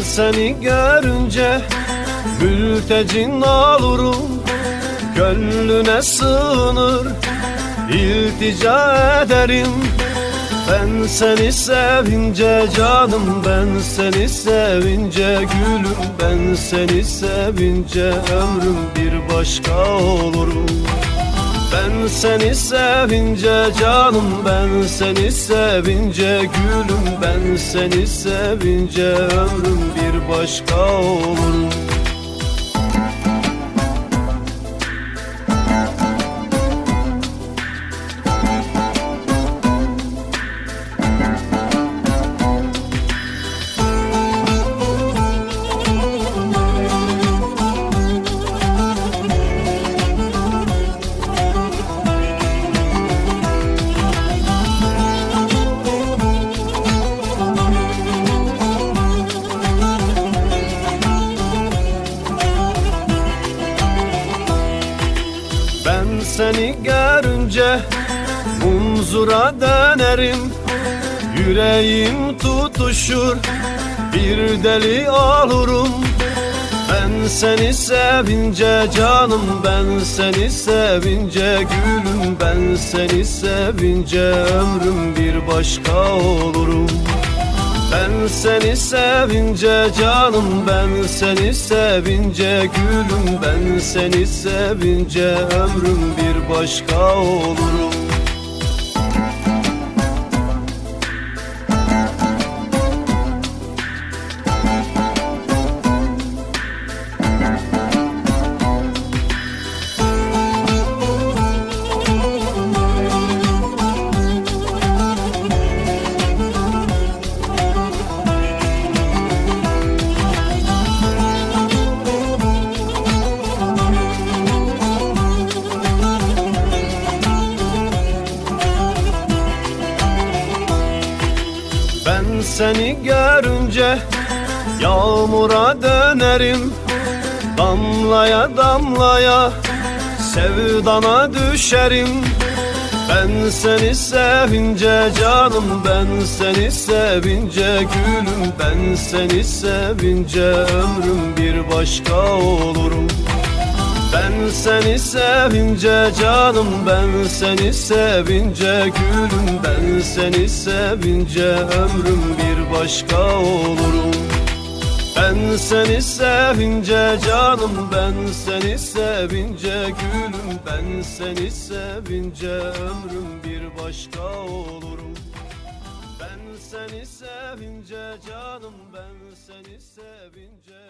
seni görünce mültecin olurum. Gönlüne sığınır iltica ederim. Ben seni sevince canım ben seni sevince gülüm. Ben seni sevince ömrüm bir başka olurum ben seni sevince canım ben seni sevince gülüm. Ben seni sevince ömrüm bir başka olur seni görünce Munzura dönerim. Yüreğim tutuşur Bir deli olurum. Ben seni sevince canım Ben seni sevince gülüm. Ben seni sevince ömrüm bir başka olurum seni sevince canım ben seni sevince gülüm. Ben seni sevince ömrüm bir başka olurum seni görünce yağmura dönerim. Damlaya damlaya sevdana düşerim. Ben seni sevince canım ben seni sevince gülüm. Ben seni sevince ömrüm bir başka olurum ben seni sevince canım ben seni sevince gülüm. Ben seni sevince ömrüm bir başka olurum. Ben seni sevince canım ben seni sevince gülüm. Ben seni sevince ömrüm bir başka olurum. Ben seni sevince canım ben seni sevince